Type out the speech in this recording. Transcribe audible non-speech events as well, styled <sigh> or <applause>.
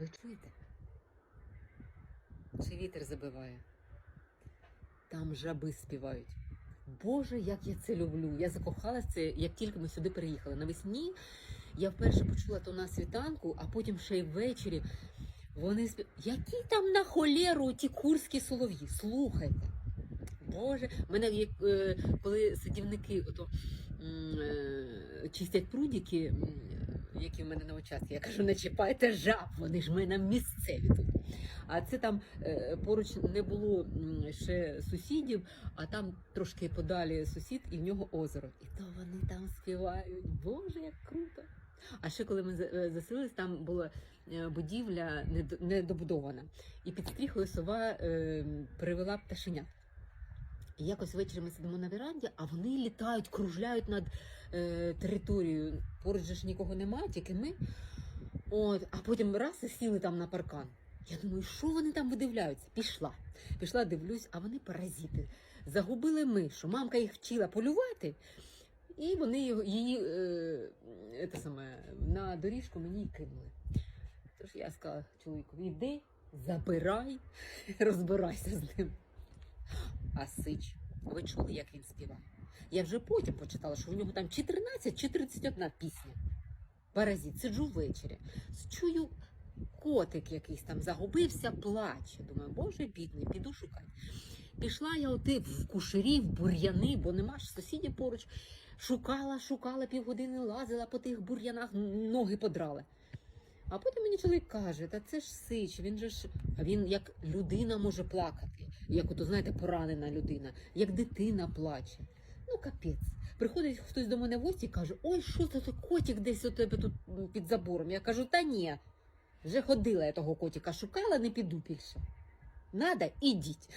Ви чуєте? Чи вітер забиває? Там жаби співають. Боже, як я це люблю! Я закохалася як тільки ми сюди переїхали. Навесні я вперше почула то на світанку, а потім ще й ввечері. Вони спів... Які там на холєру ті курські солов'ї? Слухайте. Боже, мене е, коли садівники ото, е, чистять прудіки, які в мене на участку, я кажу, не чіпайте жаб, вони ж в мене місцеві тут. А це там е, поруч не було ще сусідів, а там трошки подалі сусід, і в нього озеро. І то вони там співають. Боже, як круто! А ще коли ми е, заселились, там була е, будівля недобудована. І під стріхою сова привела пташенят. І якось ввечері ми сидимо на веранді, а вони літають, кружляють над е, територією. Поруч же ж нікого немає, тільки ми. От, а потім раз і сіли там на паркан. Я думаю, що вони там видивляються? Пішла. Пішла, дивлюсь, а вони паразити. Загубили мишу. Мамка їх вчила полювати, і вони її е, те саме, на доріжку мені й кинули. Тож я сказала чоловіку, іди, забирай, <laughs> розбирайся з ним. А Сич, ви чули, як він співав? Я вже потім почитала, що у нього там чи 13, чи 31 пісня. Паразит, сиджу ввечері. Чую, котик якийсь там загубився, плаче. Думаю, боже, бідний, піду шукати. Пішла я оти в кушері, в бур'яни, бо нема ж сусідів поруч. Шукала, шукала півгодини, лазила по тих бур'янах, ноги подрала. А потім мені чоловік каже, та це ж сич, він же ж, він як людина може плакати, як ото, знаєте, поранена людина, як дитина плаче. Ну, капець. Приходить хтось до мене в гості і каже, ой, що це котик десь у тебе тут під забором. Я кажу, та ні, вже ходила я того котика, шукала, не піду більше. Надо, ідіть.